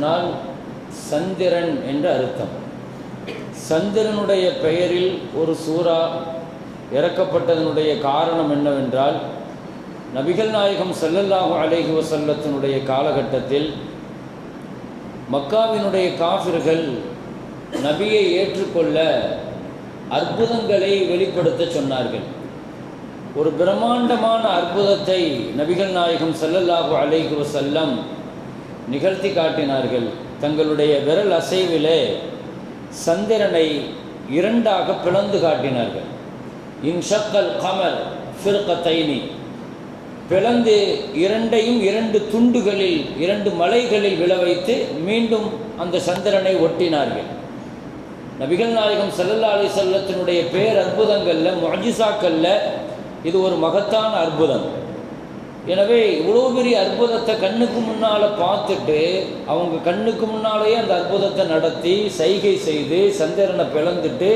சொன்னால் சந்திரன் என்ற அர்த்தம். சந்திரனுடைய பெயரில் ஒரு சூறா இறக்கப்பட்டதனுடைய காரணம் என்னவென்றால் நபிகள் நாயகம் செல்லல்லாஹு அலேஹி வசல்லத்தினுடைய காலகட்டத்தில் மக்காவினுடைய காஃபிர்கள் நபியை ஏற்றுக்கொள்ள அற்புதங்களை வெளிப்படுத்த சொன்னார்கள். ஒரு பிரம்மாண்டமான அற்புதத்தை நபிகள் நாயகம் செல்லல்லாஹு அலேஹி வசல்லம் நிகழ்த்தி காட்டினார்கள். தங்களுடைய விரல் அசைவிலே சந்திரனை இரண்டாக பிளந்து காட்டினார்கள். இன்ஷக்கல் கமல் ஃபிர்கத்தைனி. பிளந்து இரண்டையும் இரண்டு துண்டுகளில் இரண்டு மலைகளில் விழ வைத்து மீண்டும் அந்த சந்திரனை ஒட்டினார்கள். நபிகள் நாயகம் சல்லல்லா அலி செல்லத்தினுடைய பேர் அற்புதங்களில் முஜிசாக்களில் இது ஒரு மகத்தான அற்புதம். எனவே இவ்வளோ பெரிய அற்புதத்தை கண்ணுக்கு முன்னால் பார்த்துட்டு அவங்க கண்ணுக்கு முன்னாலேயே அந்த அற்புதத்தை நடத்தி சைகை செய்து சந்திரனை பிளந்துட்டு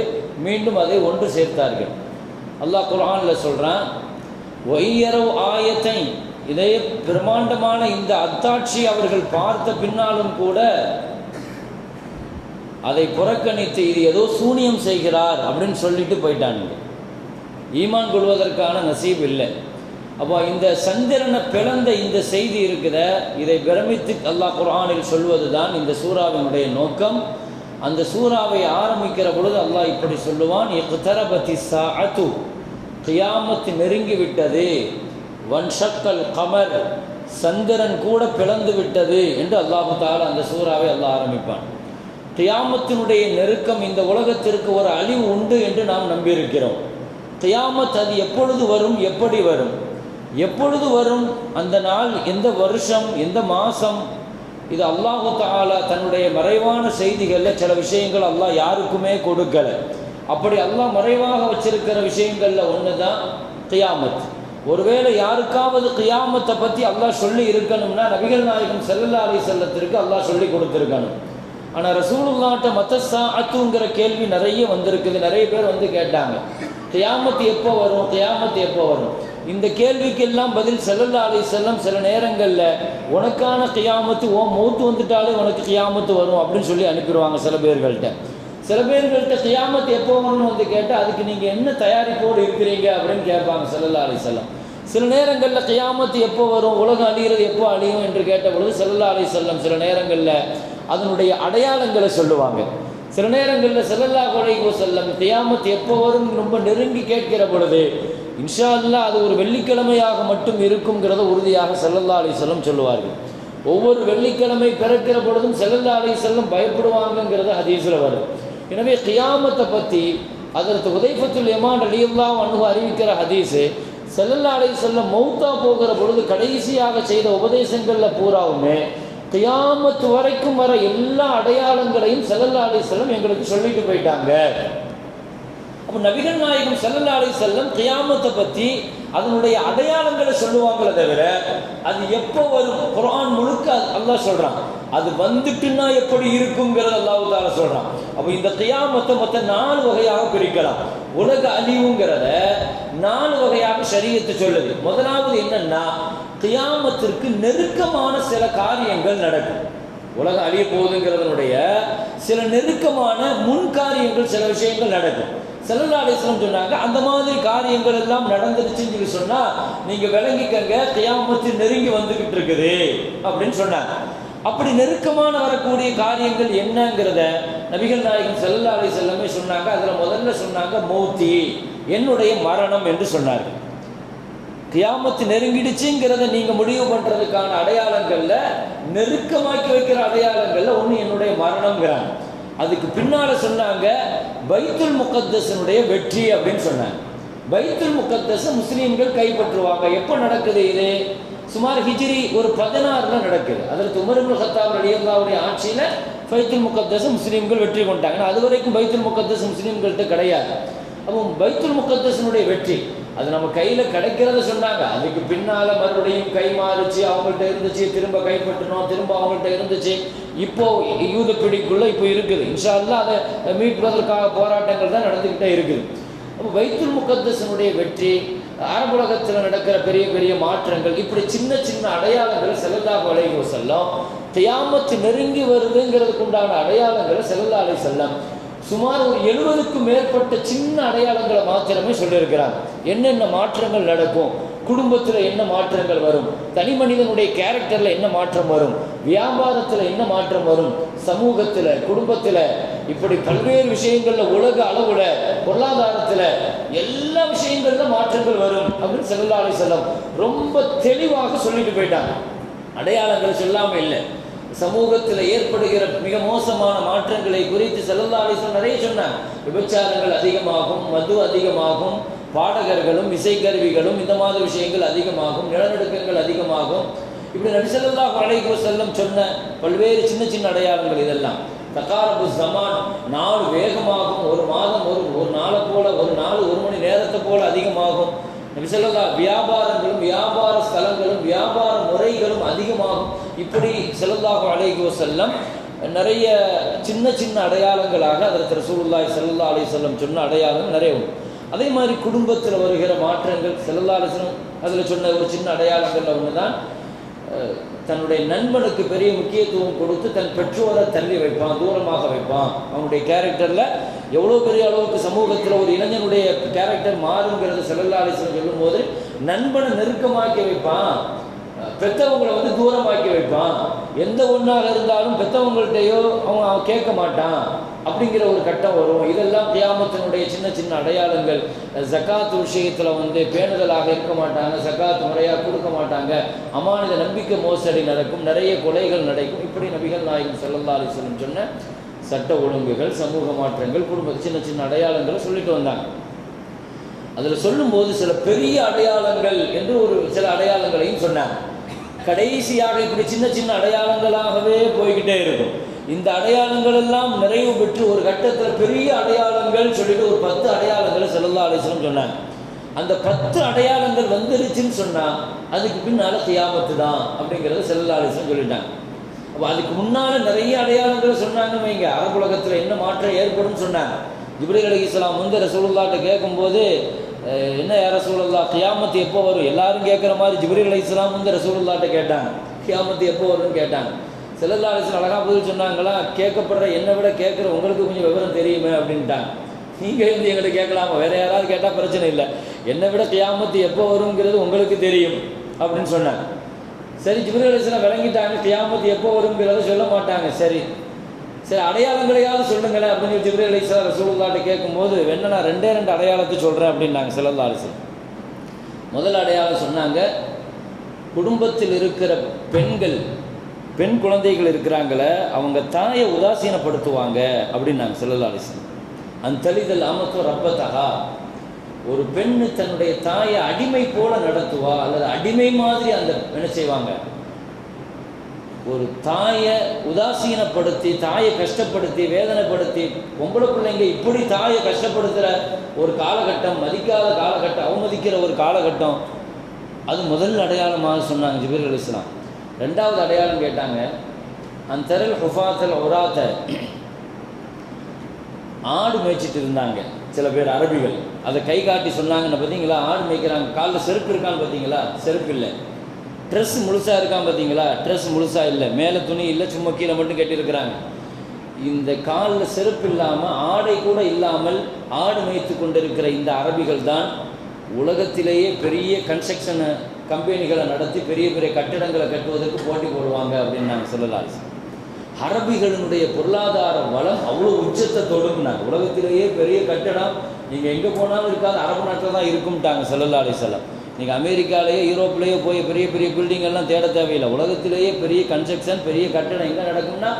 மீண்டும் அதை ஒன்று சேர்த்தார்கள். அல்லாஹ் குரானில் சொல்கிறான் ஒய்யரவ் ஆயத்தை இதே பிரம்மாண்டமான இந்த அத்தாட்சி அவர்கள் பார்த்த பின்னாலும் கூட அதை புறக்கணித்து இது ஏதோ சூனியம் செய்கிறார் அப்படின்னு சொல்லிட்டு போயிட்டானுங்க. ஈமான் கொள்வதற்கான நசீப் இல்லை. அப்போ இந்த சந்திரனை பிளந்த இந்த செய்தி இருக்குத இதை பிரமித்து அல்லாஹ் குரானில் சொல்வது தான் இந்த சூறாவினுடைய நோக்கம். அந்த சூறாவை ஆரம்பிக்கிற பொழுது அல்லாஹ் இப்படி சொல்லுவான் இக்தரபதி சாத்து கியாமத்து நெருங்கி விட்டது. வன்ஷக்கல் கமர். சந்திரன் கூட பிளந்து விட்டது என்று அல்லாஹு தாலா அந்த சூறாவை அல்லாஹ் ஆரம்பிப்பான். கியாமத்தினுடைய நெருக்கம் இந்த உலகத்திற்கு ஒரு அழிவு உண்டு என்று நாம் நம்பியிருக்கிறோம். கியாமத் அது எப்பொழுது வரும் எப்படி வரும்? எப்பொழுது வரும்? அந்த நாள் எந்த வருஷம் எந்த மாதம் இது அல்லாஹு தாலா தன்னுடைய மறைவான செய்திகளில் சில விஷயங்கள் அல்லாஹ் யாருக்குமே கொடுக்கலை. அப்படி அல்லாஹ் மறைவாக வச்சிருக்கிற விஷயங்களில் ஒன்று தான் கியாமத். ஒருவேளை யாருக்காவது கியாமத்தை பற்றி அல்லாஹ் சொல்லி இருக்கணும்னா நபிகள் நாயகம் செல்லல்லா அலி செல்லத்திற்கு அல்லாஹ் சொல்லி கொடுத்துருக்கணும். ஆனால் ரசூலுல்லாட்ட மத்தசா அத்துங்கிற கேள்வி நிறைய வந்திருக்குது. நிறைய பேர் வந்து கேட்டாங்க கியாமத்து எப்போ வரும்? கியாமத்து எப்போ வரும்? இந்த கேள்விக்கெல்லாம் பதில் செல்லல்லா அலி செல்லம் சில நேரங்களில் உனக்கான கியாமத்து ஓ மூத்து வந்துட்டாலே உனக்கு கியாமத்து வரும் அப்படின்னு சொல்லி அனுப்பிடுவாங்க சில பேர்கள்ட்ட. சில பேர்கள்ட்ட கியாமத்து எப்போ வரணும்னு வந்து கேட்டால் அதுக்கு நீங்கள் என்ன தயாரிப்போடு இருக்கிறீங்க? அப்படின்னு கேட்பாங்க செல்லல்லா அலி செல்லம் சில நேரங்களில் கியாமத்து எப்போ வரும் உலகம் அழிகிறது எப்போ அழியும் என்று கேட்ட பொழுது செல்லல்லா செல்லம் சில நேரங்களில் அதனுடைய அடையாளங்களை சொல்லுவாங்க. சில நேரங்களில் செல்லல்லா கொலைக்கு செல்லம் கியாமத்து எப்போ வரும்னு ரொம்ப நெருங்கி கேட்கிற பொழுது இன்ஷா அல்லா அது ஒரு வெள்ளிக்கிழமையாக மட்டும் இருக்குங்கிறத உறுதியாக செல்லல்லா அலி செல்லம் சொல்லுவார்கள். ஒவ்வொரு வெள்ளிக்கிழமை பிறக்கிற பொழுதும் செல்லல்லா அலி செல்லம் பயப்படுவாங்கங்கிறத ஹதீஸில் வருது. எனவே கியாமத்தை பற்றி அதற்கு உதைஃபத்துல் எமான் அலியுல்லா அணுகு அறிவிக்கிற ஹதீஸு செல்லல்லா அலி செல்லம் மௌத்தா போகிற பொழுது கடைசியாக செய்த உபதேசங்களில் பூராவுமே கியாமத்து வரைக்கும் வர எல்லா அடையாளங்களையும் செல்லல்லா அலி செல்லம் எங்களுக்கு சொல்லிட்டு போயிட்டாங்க. இப்போ நபிகள் நாயகம் செல்லல்லா செல்லம் கியாமத்தை பற்றி அதனுடைய அடையாளங்களை சொல்லுவாங்களே தவிர அது எப்போ வரும்? குரான் முழுக்க அல்லாஹ் சொல்கிறான் அது வந்துட்டுன்னா எப்படி இருக்குங்கிறது அல்லாஹு தால சொல்கிறான் அப்போ இந்த கியாமத்தை மொத்தம் நாலு வகையாக பிரிக்கலாம். உலக அழிவுங்கிறத நாலு வகையாக சரியத்தை சொல்லுது. முதலாவது என்னன்னா கியாமத்திற்கு நெருக்கமான சில காரியங்கள் நடக்கும். உலகம் அழிய போகுதுங்கிறதனுடைய சில நெருக்கமான முன் காரியங்கள் சில விஷயங்கள் நடக்கும். செல்லல்லா அலிஸ்லம் சொன்னாங்க அந்த மாதிரி காரியங்கள் எல்லாம் நடந்துருச்சுன்னு சொல்லி சொன்னால் நீங்கள் விளங்கிக்கங்க கியாமத்து நெருங்கி வந்துக்கிட்டு இருக்குது அப்படின்னு சொன்னாங்க. அப்படி நெருக்கமான வரக்கூடிய காரியங்கள் என்னங்கிறத நபிகள் நாயகன் செல்லல்லா அலி செல்லமே சொன்னாங்க. அதில் முதல்ல சொன்னாங்க மௌத்தி என்னுடைய மரணம் என்று சொன்னார்கள். கியாமத்து நெருங்கிடுச்சுங்கிறத நீங்கள் முடிவு பண்ணுறதுக்கான அடையாளங்களில் நெருக்கமாக்கி வைக்கிற அடையாளங்களில் ஒன்று என்னுடைய மரணம்ங்கிறாங்க. அதுக்கு பின்னால் சொன்னாங்க பைத்துல் முகத்தசனுடைய வெற்றி அப்படின்னு சொன்னாங்க. பைத்துல் முகத்தச முஸ்லீம்கள் கைப்பற்றுவாங்க. எப்போ நடக்குது இது? சுமார் ஹிஜ்ரி ஒரு பதினாறுல நடக்குது. அதில் உமருல் ஹத்தாப் அலியல்லாவுடைய ஆட்சியில் பைத்துல் முகத்தச முஸ்லீம்கள் வெற்றி கொண்டாங்க. அது வரைக்கும் பைத்துல் முகத்தச முஸ்லீம்கள்ட்ட கிடையாது. அப்போ பைத்துல் முகத்தசனுடைய வெற்றி. அது நம்ம கையில் கிடைக்கிறத சொன்னாங்க. அதுக்கு பின்னால் மறுபடியும் கை மாறுச்சு அவங்கள்ட்ட இருந்துச்சு திரும்ப கைப்பற்றணும் திரும்ப அவங்கள்ட்ட இருந்துச்சு. இப்போ யூத பிடிக்குள்ள இப்போ இருக்குது. இன்ஷா அதை மீட்பதற்காக போராட்டங்கள் தான் நடந்துக்கிட்டே இருக்குது. அப்போ வைத்துல் முகத்தசனுடைய வெற்றி அரபுலகத்தில் நடக்கிற பெரிய பெரிய மாற்றங்கள் இப்படி சின்ன சின்ன அடையாளங்களை செல்லல்லா அலைஹி செல்லம் தியாமத்து நெருங்கி வருதுங்கிறதுக்கு உண்டான அடையாளங்களை செல்லல்லா அலை செல்லம் சுமார் ஒரு எழுபதுக்கும் மேற்பட்ட சின்ன அடையாளங்களை மாத்திரமே சொல்லியிருக்கிறாங்க. என்னென்ன மாற்றங்கள் நடக்கும்? குடும்பத்தில் என்ன மாற்றங்கள் வரும்? தனி மனிதனுடைய கேரக்டரில் என்ன மாற்றம் வரும்? வியாபாரத்தில் என்ன மாற்றம் வரும்? சமூகத்தில் குடும்பத்தில் இப்படி பல்வேறு விஷயங்களில் உலக அளவில் பொருளாதாரத்தில் எல்லா விஷயங்களிலும் மாற்றங்கள் வரும் அப்படின்னு செல்லாலை செல்லம் ரொம்ப தெளிவாக சொல்லிட்டு போயிட்டாங்க. அடையாளங்கள் சொல்லாமல் இல்லை. சமூகத்தில் ஏற்படுகிற மிக மோசமான மாற்றங்களை குறித்து செல்லாலை நிறைய சொன்னாங்க. விபச்சாரங்கள் அதிகமாகும் மது அதிகமாகும் பாடகர்களும் இசைக்கருவிகளும் இந்த மாதிரி விஷயங்கள் அதிகமாகும் நிலநடுக்கங்கள் அதிகமாகும். இப்படி நபிசல்லா அலைஹி செல்லம் சொன்ன பல்வேறு சின்ன சின்ன அடையாளங்கள் இதெல்லாம். தக்காரபு சமான் நாள் வேகமாகும் ஒரு மாதம் ஒரு ஒரு நாளை போல ஒரு நாள் ஒரு மணி நேரத்தை போல அதிகமாகும். நபிசல்லா வியாபாரங்களும் வியாபார ஸ்தலங்களும் வியாபார முறைகளும் அதிகமாகும். இப்படி செல்லல்லாஹு அலைஹி செல்லம் நிறைய சின்ன சின்ன அடையாளங்களாக அதற்கு ரசூலுல்லாஹி ஸல்லல்லாஹு அலைஹி செல்லம் சொன்ன அடையாளம் நிறைய உண்டு. அதே மாதிரி குடும்பத்தில் வருகிற மாற்றங்கள் செல்லாலசனம் அதில் சொன்ன ஒரு சின்ன அடையாளங்கள் ஒன்று தான் தன்னுடைய நண்பனுக்கு பெரிய முக்கியத்துவம் கொடுத்து தன் பெற்றோரை தள்ளி வைப்பான் தூரமாக வைப்பான். அவனுடைய கேரக்டரில் எவ்வளோ பெரிய அளவுக்கு சமூகத்தில் ஒரு இளைஞனுடைய கேரக்டர் மாறுங்கிறது செல்லல்லா அலிஸ்லம் சொல்லும்போது நண்பனை நெருக்கமாக்கி வைப்பான். பெத்தவங்களை வந்து தூரமாக்கி வைப்பான். எந்த ஒன்றாக இருந்தாலும் பெத்தவங்கள்ட்டையோ அவன் அவன் கேட்க மாட்டான். அப்படிங்கிற ஒரு கட்டம் வரும். இதெல்லாம் கியாமத்தினுடைய சின்ன சின்ன அடையாளங்கள். ஜக்காத் விஷயத்தில் வந்து பேணுதலாக இருக்க மாட்டாங்க ஜக்காத் முறையாக கொடுக்க மாட்டாங்க. அமானித நம்பிக்கை மோசடி நடக்கும் நிறைய கொலைகள் நடக்கும். இப்படி நபிகள் நாயகம் ஸல்லல்லாஹு அலைஹி சொன்ன சட்ட ஒழுங்குகள் சமூக மாற்றங்கள் குடும்ப சின்ன சின்ன அடையாளங்களை சொல்லிட்டு வந்தாங்க. அதில் சொல்லும்போது சில பெரிய அடையாளங்கள் என்று ஒரு சில அடையாளங்களையும் சொன்னாங்க. கடைசியாக இப்படி சின்ன சின்ன அடையாளங்களாகவே போய்கிட்டே இருக்கும். இந்த அடையாளங்கள் எல்லாம் நிறைவு பெற்று ஒரு கட்டத்தில் பெரிய அடையாளங்கள் சொல்லிட்டு ஒரு பத்து அடையாளங்களை செல்லல்லா அலிஸ்லம் சொன்னாங்க. அந்த பத்து அடையாளங்கள் வந்துருச்சுன்னு சொன்னால் அதுக்கு பின்னால் தியாமத்து தான் அப்படிங்கிறத செல்லல்லா அலிஸ்லம் சொல்லிட்டாங்க. அப்போ அதுக்கு முன்னால் நிறைய அடையாளங்கள் சொன்னாங்கன்னு வைங்க. அரபுலகத்தில் என்ன மாற்றம் ஏற்படும் சொன்னாங்க. ஜிப்ரீல் அலி இஸ்லாம் வந்து ரசூலுல்லாட்ட கேட்கும்போது என்ன யார சூழல்லா கியாமத்து எப்போ வரும்? எல்லாரும் கேட்குற மாதிரி ஜிப்ரீல் அலி இஸ்லாம் வந்து ரசூலுல்லாட்ட கேட்டாங்க. கியாமத்து எப்போ வரும்னு கேட்டாங்க. செல்லல்லா அலிஸ்லாம் அழகா பதில் சொன்னாங்களா? கேட்கப்படுற என்னை விட கேட்குற உங்களுக்கு கொஞ்சம் விவரம் தெரியுமே அப்படின்ட்டாங்க. நீங்கள் வந்து எங்கள்கிட்ட கேட்கலாமா? வேற யாராவது கேட்டால் பிரச்சனை இல்லை. என்னை விட கியாமத்து எப்போ வருங்கிறது உங்களுக்கு தெரியும் அப்படின்னு சொன்னாங்க. சரி ஜிப்ரீல் அலிஸ்லாம் விளங்கிட்டாங்க. கியாமத்து எப்போ வருங்கிறத சொல்ல மாட்டாங்க. சரி. சரி அடையாளங்களையாவது சொல்லுங்களேன் அப்படின்னு சொல்லி ஜிப்ரீல் அலிஸ்லாம் ரசூலுல்லாட்ட கேட்கும்போது வேணா நான் ரெண்டே ரெண்டு அடையாளத்தை சொல்கிறேன் அப்படின்னாங்க செல்லல்லா அரசு முதல் அடையாளம் சொன்னாங்க குடும்பத்தில் இருக்கிற பெண்கள் பெண் குழந்தைகள் இருக்கிறாங்கள அவங்க தாயை உதாசீனப்படுத்துவாங்க அப்படின்னு நாங்கள் செல்லலாலிசன் அந்த தலிதல் அமத்து ரப்பத்தகா ஒரு பெண் தன்னுடைய தாயை அடிமை போல நடத்துவா அல்லது அடிமை மாதிரி அந்த என்ன செய்வாங்க? ஒரு தாயை உதாசீனப்படுத்தி தாயை கஷ்டப்படுத்தி வேதனைப்படுத்தி பொம்பளை பிள்ளைங்க இப்படி தாயை கஷ்டப்படுத்துகிற ஒரு காலகட்டம் மதிக்காத காலகட்டம் அவமதிக்கிற ஒரு காலகட்டம் அது முதல் அடையாளமாக சொன்னாங்க ஜிபிர் அலிஸ்லாம் ரெண்டாவது அடையாளம் கேட்டாங்க அந்த தெரல் ஹுஃபாத்தல் ஒராத்த ஆடு மேய்ச்சிட்டு இருந்தாங்க சில பேர் அரபிகள். அதை கை காட்டி சொன்னாங்கன்னு பார்த்தீங்களா? ஆடு மேய்க்கிறாங்க. காலில் செருப்பு இருக்கான்னு பார்த்தீங்களா? செருப்பு இல்லை. ட்ரெஸ் முழுசாக இருக்கான் பார்த்தீங்களா? ட்ரெஸ் முழுசாக இல்லை. மேலே துணி இல்லை சும்மா கீழே மட்டும் கட்டியிருக்கிறாங்க. இந்த காலில் செருப்பு இல்லாமல் ஆடை கூட இல்லாமல் ஆடு மேய்த்து கொண்டிருக்கிற இந்த அரபிகள் தான் உலகத்திலேயே பெரிய கன்ஸ்ட்ரக்ஷனை கம்பெனிகளை நடத்தி பெரிய பெரிய கட்டிடங்களை கட்டுவதற்கு போட்டி போடுவாங்க அப்படின்னு நாங்கள் சொல்லலாம் அரபிகளினுடைய பொருளாதார வளம் அவ்வளோ உச்சத்தை தொடுங்கினாங்க உலகத்திலேயே பெரிய கட்டடம். நீங்கள் எங்கே போனாலும் இருக்காது. அரபு நாட்டில் தான் இருக்கும்ட்டாங்க செல்லல்லா அலிசல்லாம் நீங்கள் அமெரிக்காலேயே யூரோப்லேயே போய் பெரிய பெரிய பில்டிங் எல்லாம் தேட தேவையில்லை. உலகத்திலேயே பெரிய கன்ஸ்ட்ரக்ஷன் பெரிய கட்டடம் எங்கே நடக்கும்னா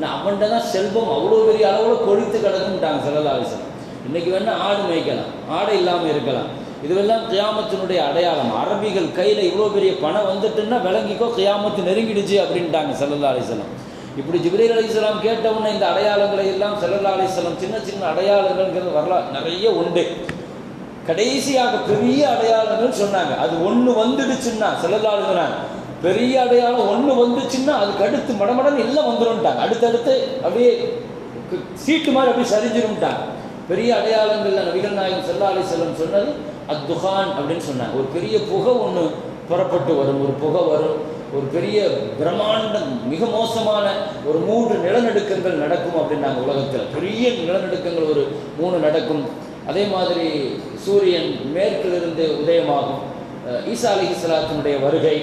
நான் அவன்கிட்ட தான் செல்வம் அவ்வளோ பெரிய அளவில் கொழித்து கிடக்கும்ட்டாங்க செல்லல்லா அலிசல்லாம் இன்றைக்கி வேணால் ஆடு மேய்க்கலாம். ஆடை இல்லாமல் இருக்கலாம். இதுவெல்லாம் கியாமத்தினுடைய அடையாளம். அரபிகள் கையில் இவ்வளோ பெரிய பணம் வந்துட்டுன்னா விளங்கிக்கோ கியாமத்து நெருங்கிடுச்சு அப்படின்ட்டாங்க சல்லல்லா அலிசல்லாம் இப்படி ஜிப்ரீல் அலிஸ்லாம் கேட்டவுடனே இந்த அடையாளங்களை எல்லாம் சல்லல்லா அலிஸ்லாம் சின்ன சின்ன அடையாளங்கள்ங்கிறது வரலாறு நிறைய உண்டு. கடைசியாக பெரிய அடையாளங்கள் சொன்னாங்க. அது ஒன்று வந்துடுச்சுன்னா செல்லல்லா அலிஸ்லாம் பெரிய அடையாளம் ஒன்று வந்துச்சுன்னா அதுக்கு அடுத்து மடமடன் எல்லாம் வந்துடும்ட்டாங்க அடுத்தடுத்து அப்படியே சீட்டு மாதிரி அப்படியே சரிஞ்சிரும்ட்டாங்க. பெரிய அடையாளங்கள் நபிகள் நாயகம் செல்லா செல்லம் சொன்னது அத்துஹான் அப்படின்னு சொன்னாங்க. ஒரு பெரிய புகை ஒன்று புறப்பட்டு வரும். ஒரு புகை வரும். ஒரு பெரிய பிரம்மாண்டம் மிக மோசமான ஒரு மூன்று நிலநடுக்கங்கள் நடக்கும் அப்படின்னாங்க உலகத்தில். பெரிய நிலநடுக்கங்கள் ஒரு மூணு நடக்கும். அதே மாதிரி சூரியன் மேற்கிலிருந்து உதயமாகும். ஈசா அலி இஸ்லாத்தினுடைய வருகை.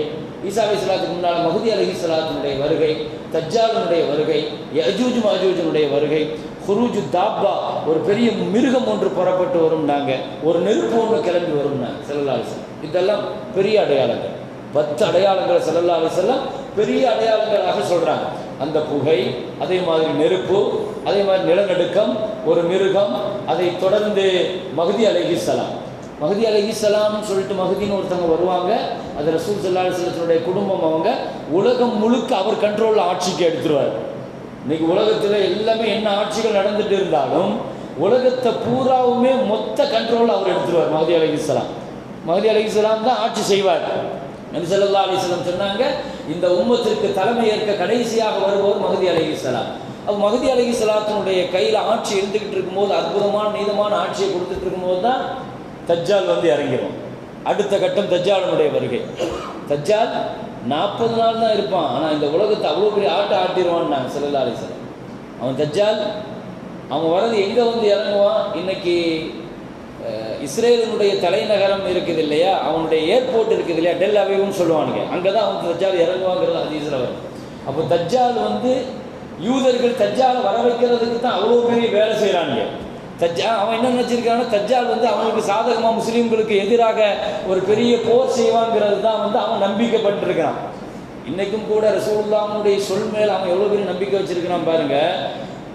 ஈசா அலி இஸ்லாத்துக்கு முன்னால் மகுதி அலி இஸ்லாத்தினுடைய வருகை. தஜ்ஜாலினுடைய வருகை. யஜூஜ் மஜூஜினுடைய வருகை. ஹுரூஜு தாப்பா ஒரு பெரிய மிருகம் ஒன்று புறப்பட்டு வரும்னாங்க. ஒரு நெருப்பு ஒன்று கிளம்பி வரும்னாங்க செல்லல்லா இதெல்லாம் பெரிய அடையாளங்கள். பத்து அடையாளங்களை செல்லல்லா பெரிய அடையாளங்களாக சொல்கிறாங்க அந்த புகை அதே மாதிரி நெருப்பு அதே மாதிரி நிலநடுக்கம் ஒரு மிருகம் அதை தொடர்ந்து மகதி அலைஹிஸ்ஸலாம் மகதி அலைஹிஸ்ஸலாம்னு சொல்லிட்டு மகதின்னு ஒருத்தவங்க வருவாங்க. அது ரசூல் சல்லா அலிஸ்லத்தினுடைய குடும்பம் அவங்க. உலகம் முழுக்க அவர் கண்ட்ரோலில் ஆட்சிக்கு எடுத்துருவார். இன்னைக்கு உலகத்தில் எல்லாமே என்ன ஆட்சிகள் நடந்துட்டு இருந்தாலும் உலகத்தை பூராவுமே மொத்த கண்ட்ரோல் அவர் எடுத்துருவார் மகதி அலிஸ்லாம் மகதி அலைஹிஸ்ஸலாம் தான் ஆட்சி செய்வார். நபி ஸல்லல்லாஹு அலைஹி சொன்னாங்க இந்த உம்மத்திற்கு தலைமை ஏற்க கடைசியாக வருபவர் மகதி அலைஹிஸ்ஸலாம் அப்போ மகதி அலைஹிஸ்ஸலாத்தினுடைய கையில் ஆட்சி இருந்துக்கிட்டு இருக்கும்போது அற்புதமான நீதமான ஆட்சியை கொடுத்துட்டு இருக்கும்போது தான் தஜ்ஜால் வந்து இறங்கிடும் அடுத்த கட்டம் தஜ்ஜாலனுடைய வருகை. தஜ்ஜால் நாற்பது நாள் தான் இருப்பான். ஆனால் இந்த உலகத்தை அவ்வளோ பெரிய ஆட்டை ஆட்டிடுவான்னு நாங்கள் ஸல்லல்லாஹு அலைஹி அவன் தஜ்ஜால் அவன் வர்றது எங்கே வந்து இறங்குவான்? இன்னைக்கு இஸ்ரேலினுடைய தலைநகரம் இருக்குது இல்லையா? அவனுடைய ஏர்போர்ட் இருக்குது இல்லையா? டெல் அவைவும் சொல்லுவானுங்க. அங்கே தான் அவன் தஜ்ஜால் இறங்குவாங்கிறது அது இஸ்ரேல் அப்போ தஜ்ஜால் வந்து யூதர்கள் தஜ்ஜாலை வர வைக்கிறதுக்கு தான் அவ்வளோ பெரிய வேலை செய்கிறானுங்க தஜ்ஜா அவன் என்ன நினச்சிருக்கான்னா தஜ்ஜால் வந்து அவனுக்கு சாதகமாக முஸ்லீம்களுக்கு எதிராக ஒரு பெரிய போர் செய்வாங்கிறது தான் வந்து அவன் நம்பிக்கைப்பட்டிருக்கிறான். இன்னைக்கும் கூட ரசூலுல்லாஹ்வுடைய சொல் மேல் அவன் எவ்வளோ பெரிய நம்பிக்கை வச்சிருக்கிறான் பாருங்க.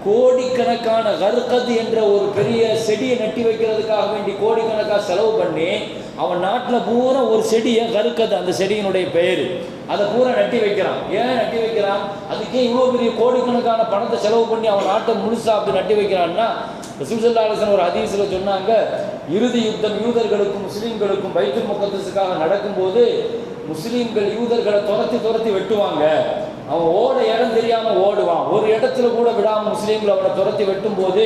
கோடிக்கணக்கான கருக்கத் என்ற ஒரு பெரிய செடியை நட்டி வைக்கிறதுக்காக வேண்டி கோடிக்கணக்காக செலவு பண்ணி அவன் நாட்டில் பூரா ஒரு செடியை கருக்கது அந்த செடியினுடைய பெயர். அதை பூரா நட்டி வைக்கிறான். ஏன் நட்டி வைக்கிறான்? அதுக்கே இவ்வளோ பெரிய கோடிக்கணக்கான பணத்தை செலவு பண்ணி அவன் நாட்டை முழுசாக அப்படி நட்டி வைக்கிறான்னா ரசூசல்லாசன் ஒரு ஹதீஸில் சொன்னாங்க இறுதி யுத்தம் யூதர்களுக்கும் முஸ்லீம்களுக்கும் பைத்துல் முகத்தஸுக்காக நடக்கும்போது முஸ்லீம்கள் யூதர்களை துரத்தி துரத்தி வெட்டுவாங்க. அவன் ஓட இடம் தெரியாம ஓடுவான். ஒரு இடத்துல கூட விடாம முஸ்லீம்கள் அவனை துரத்தி வெட்டும் போது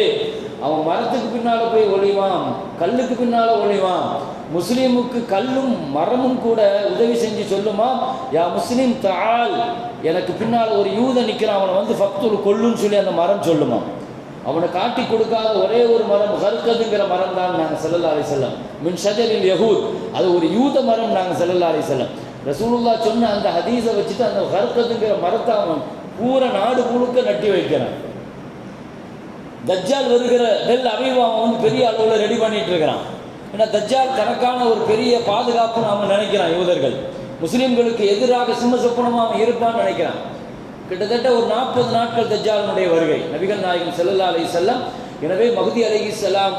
அவன் மரத்துக்கு பின்னால போய் ஒளிவான் கல்லுக்கு பின்னால ஒழிவான் முஸ்லீமுக்கு கல்லும் மரமும் கூட உதவி செஞ்சு சொல்லுமா யா முஸ்லீம் தாள் எனக்கு பின்னால் ஒரு யூத நிற்கிறான் அவனை வந்து ஃபக்துல் கொல்லுன்னு சொல்லி அந்த மரம் சொல்லுமா? அவனை காட்டி கொடுக்காத ஒரே ஒரு மரம் ஹர்கதுங்கிற மரம் தான் நாங்கள் செல்லல்லா அலி செல்லம் மின் ஷஜரில் யகூத். அது ஒரு யூத மரம் நாங்கள் செல்லல்லா அலி செல்லம் ரசூலுல்லா சொன்ன அந்த ஹதீஸை வச்சுட்டு அந்த ஹர்கதுங்கிற மரத்தை அவன் பூரா நாடு முழுக்க நட்டி வைக்கிறான். தஜ்ஜால் வருகிற நெல் அவைவா அவன் வந்து பெரிய அளவில் ரெடி பண்ணிட்டு இருக்கிறான். ஏன்னா தஜ்ஜால் தனக்கான ஒரு பெரிய பாதுகாப்புன்னு அவன் நினைக்கிறான் யூதர்கள். முஸ்லீம்களுக்கு எதிராக சிம்ம சொப்பனமாக அவன் இருப்பான்னு நினைக்கிறான். கிட்டத்தட்ட ஒரு நாற்பது நாட்கள் தஜ்ஜாலினுடைய வருகை. நபிகள் நாயகம் செல்லல்லா அலி செல்லம் எனவே மகுதி அலகி செல்லாம்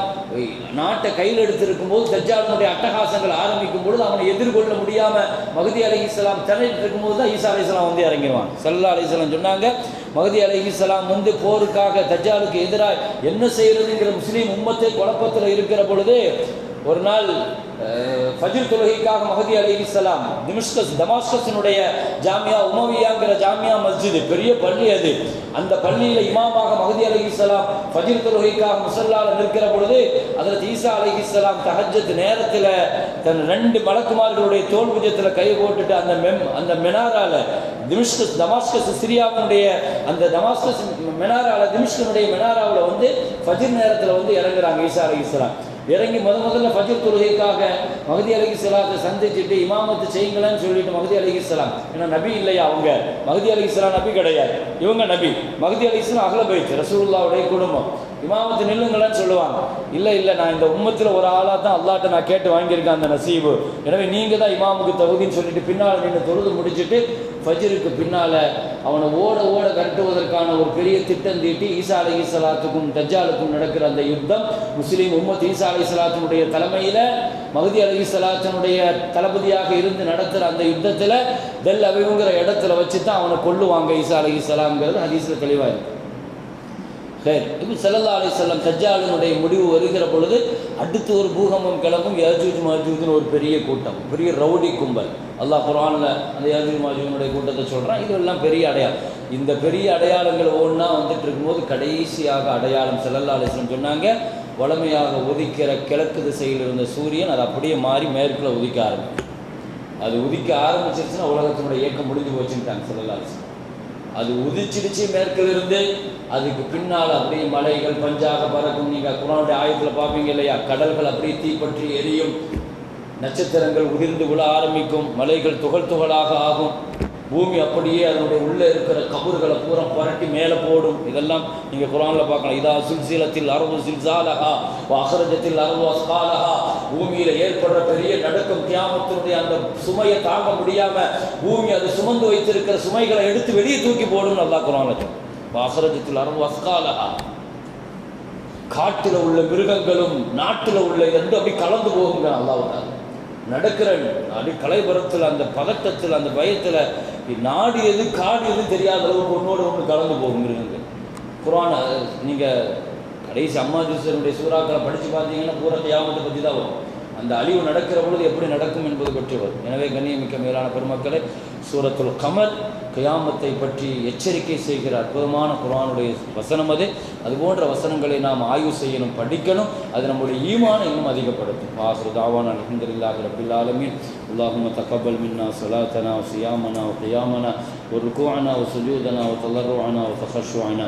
நாட்டை கையில் எடுத்திருக்கும் போது தஜ்ஜாலினுடைய அட்டகாசங்கள் ஆரம்பிக்கும் பொழுது அவனை எதிர்கொள்ள முடியாம மகுதி அலகி செல்லாம் திணறிட்டு இருக்கும்போது தான் ஈசா அலிஸ்லாம் வந்து இறங்கிடுவான். செல்லா அலைஹி வஸல்லம் சொன்னாங்க மகுதி அலைஹிஸ்ஸலாம் வந்து போருக்காக தஜ்ஜாலுக்கு எதிராக என்ன செய்யறதுங்கிற முஸ்லீம் உம்மத்தை குழப்பத்தில் இருக்கிற பொழுது ஒரு நாள் ஃபஜில் ஃபஜ்ர் தொழுகைக்காக மஹதி இஸ்லாம் திமிஷ்கஸ் டமாஸ்கஸினுடைய ஜாமியா உமவியாங்கிற ஜாமியா மஸ்ஜித் பெரிய பள்ளி அது. அந்த பள்ளியில் இமாமாக மஹதி அலி இஸ்லாம் ஃபஜில் தொழுகைக்காக முசல்லால் நிற்கிற பொழுது அதில் ஈசா இஸ்லாம் தஹஜத் நேரத்தில் தன் ரெண்டு மலக்குமார்களுடைய தோல் புஜத்தில் கை போட்டுட்டு அந்த மெம் அந்த மெனாரால திமிஷ்கஸ் டமாஸ்கஸ் சிரியாவினுடைய அந்த டமாஸ்கஸ் மெனாரால திமிஷ்கனுடைய மெனாராவில் வந்து ஃபஜிர் நேரத்தில் வந்து இறங்குறாங்க ஈசா அலைஹிஸ்ஸலாம் இறங்கி முத முதல்ல ஃபஜர் தொழுகைக்காக மகதி அலகி சலாத்தை சந்திச்சுட்டு இமாமத்து செய்யுங்களேன்னு சொல்லிட்டு மகதி அலகி சலாம் ஏன்னா நபி இல்லையா அவங்க? மகதி அலகி சலாம் நபி கிடையாது. இவங்க நபி. மகதி அலி சலாம் அகல போயிடுச்சு ரசூல்லாவுடைய குடும்பம். இமாமத்து நில்லுங்களேன்னு சொல்லுவாங்க. இல்லை இல்லை நான் இந்த உம்மத்தில் ஒரு ஆளாக தான் அல்லாட்ட நான் கேட்டு வாங்கியிருக்கேன் அந்த நசீபு. எனவே நீங்கள் தான் இமாமுக்கு தகுதின்னு சொல்லிட்டு பின்னால் நின்று தொழுது முடிச்சுட்டு ஃபஜ்ருக்கு பின்னால் அவனை ஓட ஓட கட்டுவதற்கான ஒரு பெரிய திட்டம் தீட்டி ஈசா அலி சலாத்துக்கும் தஜ்ஜாலுக்கும் நடக்கிற அந்த யுத்தம் முஸ்லீம் உம்மத் ஈசா அலி சலாத்தினுடைய தலைமையில் மகதி அலி சலாத்தினுடைய தளபதியாக இருந்து நடத்துகிற அந்த யுத்தத்தில் தெல் அவிவுங்கிற இடத்துல வச்சு தான் அவனை கொள்ளுவாங்க ஈசா அலி சலாம்ங்கிறது ஹதீஸில் தெளிவாக இருக்குது சரி இப்போ செல்லல்லா அலி செல்லம் சஜ்ஜாலினுடைய முடிவு வருகிற பொழுது அடுத்து ஒரு பூகம்பம் கிளம்பும் யாஜூஜ் மாஜூஜ்னு ஒரு பெரிய கூட்டம் பெரிய ரவுடி கும்பல். அல்லாஹ் குரானில் அந்த யாஜூஜ் மாஜூஜனுடைய கூட்டத்தை சொல்கிறான் இதெல்லாம் பெரிய அடையாளம். இந்த பெரிய அடையாளங்கள் ஒன்றா வந்துட்டு இருக்கும்போது கடைசியாக அடையாளம் செல்லல்லா அலிஸ்லம் சொன்னாங்க. வளமையாக உதிக்கிற கிழக்கு திசையில் இருந்த சூரியன் அது அப்படியே மாறி மேற்குல உதிக்க ஆரம்பிக்கும் அது உதிக்க ஆரம்பிச்சிருச்சுன்னா உலகத்தினுடைய இயக்கம் முடிஞ்சு போச்சுட்டாங்க சொல்லலாம் அது உதிச்சிடுச்சு மேற்கில் இருந்து அதுக்கு பின்னால் அப்படியே மலைகள் பஞ்சாக பறக்கும். நீங்கள் குரானுடைய ஆயத்தில் பார்ப்பீங்க இல்லையா? கடல்கள் அப்படியே தீப்பற்றி எரியும். நட்சத்திரங்கள் உதிர்ந்து விழ ஆரம்பிக்கும். மலைகள் துகள் துகளாக ஆகும். பூமி அப்படியே அதனுடைய உள்ளே இருக்கிற கபறுகளை பூரா புரட்டி மேலே போடும். இதெல்லாம் நீங்கள் குரானில் பார்க்கலாம். இதா சுல்சீலத்தில் அரபு சில்சாலஹா அகரஜத்தில் அரபு அஸ்காலஹா பூமியில் ஏற்படுற பெரிய நடுக்கம் கியாமத்தினுடைய அந்த சுமையை தாங்க முடியாமல் பூமி அது சுமந்து வைத்திருக்கிற சுமைகளை எடுத்து வெளியே தூக்கி போடும் நல்லா குரானில் அகரஜத்தில் அரபு அஸ்காலஹா காட்டில் உள்ள மிருகங்களும் நாட்டில் உள்ள எந்த அப்படி கலந்து போகுங்க நல்லா நடக்கிற அப்படி கலைபுரத்தில் அந்த பதட்டத்தில் அந்த பயத்தில் நாடு எது காடு எது தெரியாத அளவுக்கு ஒன்றோடு ஒன்று கலந்து போகும் மிருகங்கள். குரான் நீங்கள் கடைசி அம்மா ஜூசருடைய சூறாக்களை படித்து பார்த்தீங்கன்னா பூரா தியாகத்தை பற்றி தான் வரும். அந்த அழிவு நடக்கிற பொழுது எப்படி நடக்கும் என்பது பற்றி வரும். எனவே கண்ணியமிக்க மேலான பெருமக்களை சூரத்துல் கமல் கயாமத்தை பற்றி எச்சரிக்கை செய்கிற அற்புதமான குரானுடைய வசனம் அது. போன்ற வசனங்களை நாம் ஆய்வு செய்யணும் படிக்கணும். அது நம்முடைய ஈமான இன்னும் அதிகப்படுத்தும். ஆசு தாவான அலமதுல்லாஹ் ரபில் ஆலமின். அல்லாஹும தக்கபல் மின்னா சலாத்தனா சியாமனா கியாமனா ஒரு ருக்குவானா ஒரு சுஜூதனா ஒரு தலருவானா ஒரு தஹர்ஷுவானா